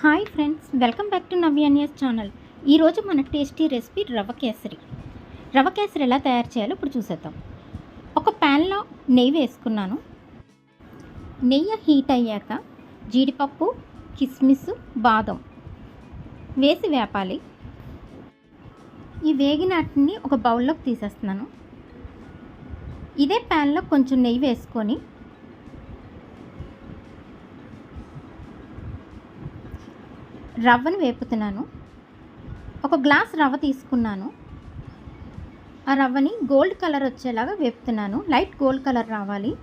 Hi friends welcome back to నవ్యాన్యస్ channel. ఈరోజు మన tasty recipe rava kesari. Rava kesari ఎలా తయారు చేయాలో ఇప్పుడు చూసేద్దాం. ఒక ప్యాన్లో నెయ్యి వేసుకున్నాను. నెయ్యి హీట్ అయ్యాక జీడిపప్పు కిస్మిస్ బాదం వేసి వేపాలి. ఈ వేగినాటిని ఒక బౌల్లోకి తీసేస్తున్నాను. ఇదే ప్యాన్లో కొంచెం నెయ్యి వేసుకొని రవ్వను వేపుతున్నాను. ఒక గ్లాస్ రవ్వ తీసుకున్నాను. ఆ రవ్వని గోల్డ్ కలర్ వచ్చేలాగా వేపుతున్నాను. లైట్ గోల్డ్ కలర్ రావాలి.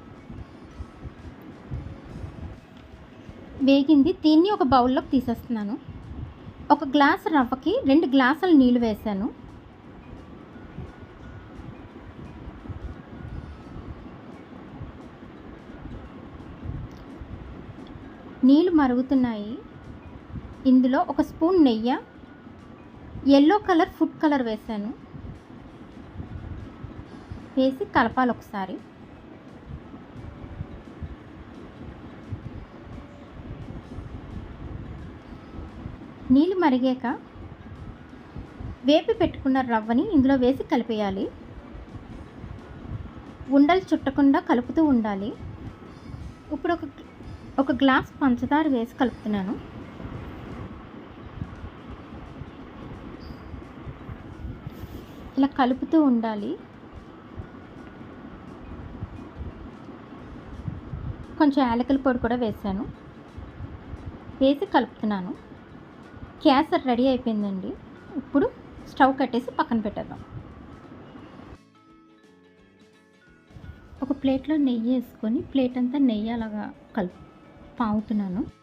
వేగింది. దీన్ని ఒక బౌల్లోకి తీసేస్తున్నాను. ఒక గ్లాస్ రవ్వకి రెండు గ్లాసులు నీళ్ళు వేసాను నీళ్ళు మరుగుతున్నాయి. ఇందులో ఒక స్పూన్ నెయ్యి ఎల్లో కలర్ ఫుడ్ కలర్ వేసాను వేసి కలపాలి ఒకసారి. నీళ్ళు మరిగాక వేపి పెట్టుకున్న రవ్వని ఇందులో వేసి కలిపేయాలి. ఉండలు చుట్టకుండా కలుపుతూ ఉండాలి. ఇప్పుడు ఒక ఒక గ్లాస్ పంచదార వేసి కలుపుతున్నాను. ఇలా కలుపుతూ ఉండాలి. కొంచెం యాలకుల పొడి కూడా వేసాను. వేసి కలుపుతున్నాను. క్యాసర్ రెడీ అయిపోయిందండి. ఇప్పుడు స్టవ్ కట్టేసి పక్కన పెట్టేద్దాం. ఒక ప్లేట్లో నెయ్యి వేసుకొని ప్లేట్ అంతా నెయ్యి అలాగా కలుపు పావుతున్నాను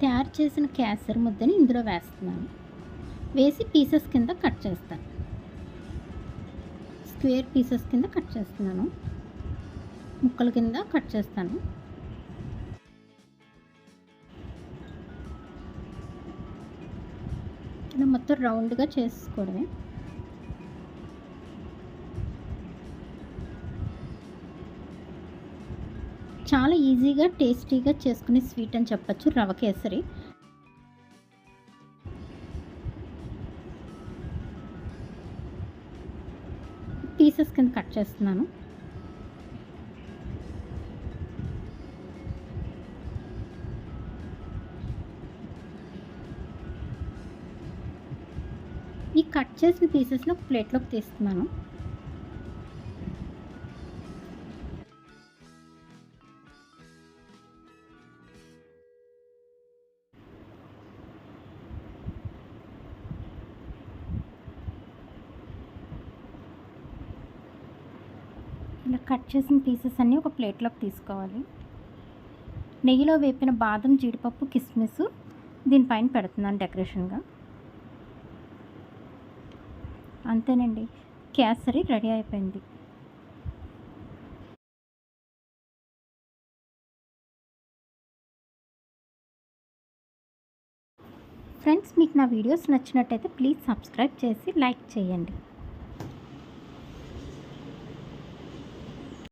తయారు చేసిన కేసరి ముద్దని ఇందులో వేస్తున్నాను. వేసి పీసెస్ కింద కట్ చేస్తాను. స్క్వేర్ పీసెస్ కింద కట్ చేస్తున్నాను. ముక్కల కింద కట్ చేస్తాను. ఇలా మొత్తం రౌండ్గా చేసుకోవడమే. చాలా ఈజీగా టేస్టీగా చేసుకునే స్వీట్ అని చెప్పచ్చు రవ కేసరి. పీసెస్ కింద కట్ చేస్తున్నాను. ఈ కట్ చేసిన పీసెస్ని ఒక ప్లేట్లోకి తీస్తున్నాను. ఇలా కట్ చేసిన పీసెస్ అన్నీ ఒక ప్లేట్లోకి తీసుకోవాలి. నెయ్యిలో వేపిన బాదం జీడిపప్పు కిస్మిస్ దీనిపైన పెడుతున్నాను డెకరేషన్గా. అంతేనండి. కేసరి రెడీ అయిపోయింది. ఫ్రెండ్స్ మీకు నా వీడియోస్ నచ్చినట్టయితే ప్లీజ్ సబ్స్క్రైబ్ చేసి లైక్ చేయండి.